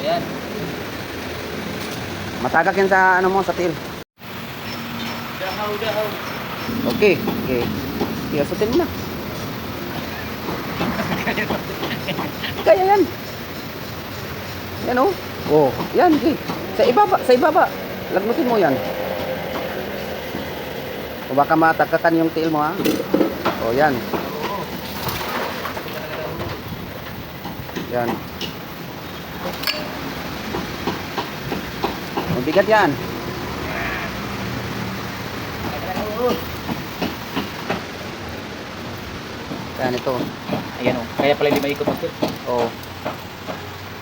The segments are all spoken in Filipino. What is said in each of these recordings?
Ayan. Matagak yan sa ano mo, sa tail. Dahaw, dahaw. Okay. Okay. Kaya sa tail mo na. Kaya yan. Yan oh. Oh, yan. Okay. Sa ibaba, sa ibaba. Lagnutin mo yan. O baka matakakan yung tail mo ha. Oh, yan. Yan. Mabigat yan. Yan ito. Ayan o. Kaya pala lima ikot master. Oh.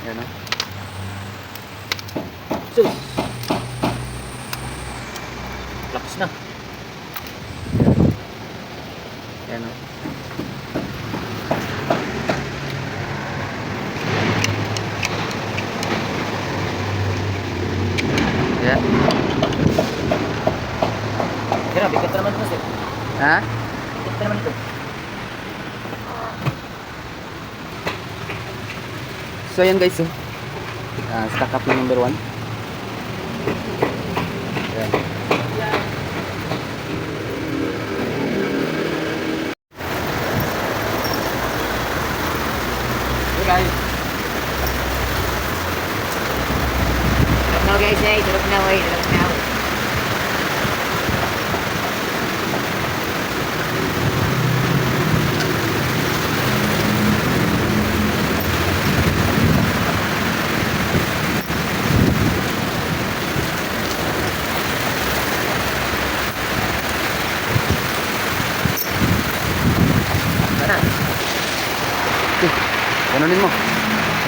Yan oh. Sus. Lakas na. Yan oh. Yan. Kaya bigat na naman master. Ha? Bigat na naman ito. So yan guys oh. Ah, stack up na number one. Yan. Hey guys. Tulog na guys eh, tulog na way, tulog na. Ganunin mo.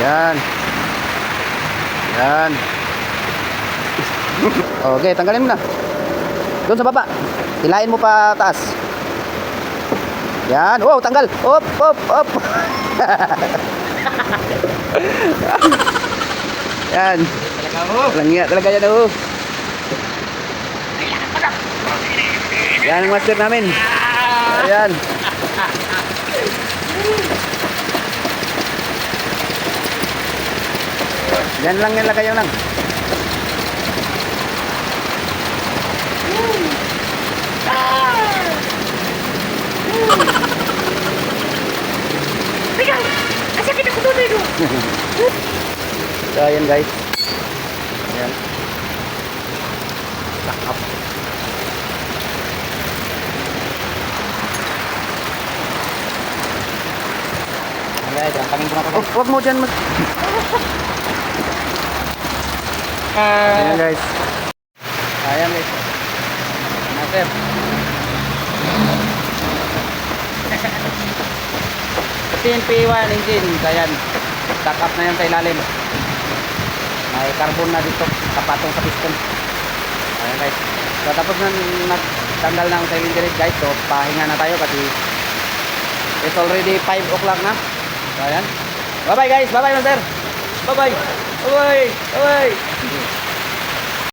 Yan. Yan. okay, tanggalin mo na. Doon sa baba. Hilain mo pa taas. Yan. Wow, tanggal. Op, op, op. Yan. Talaga mo. Langya talaga yan oh. Yan ang master namin. Ayan. Yan lang yan lagayan lang. So ayan guys. Ayan. Stack up. Ayan, gampangin ko na Oh, wag mo dyan mag... Ayan guys. Ayan guys. Master. PNP1 engine. Ayan. Stack up na yan sa ilalim. May carbon na dito. Kapatong sa piston. Ayan guys. So tapos na nagtanggal ng cylinder head guys. So pahinga na tayo kasi it's already 5 o'clock na. So ayan. Bye bye guys. Bye bye master. Bye bye. Bye bye. Bye bye. Thank you.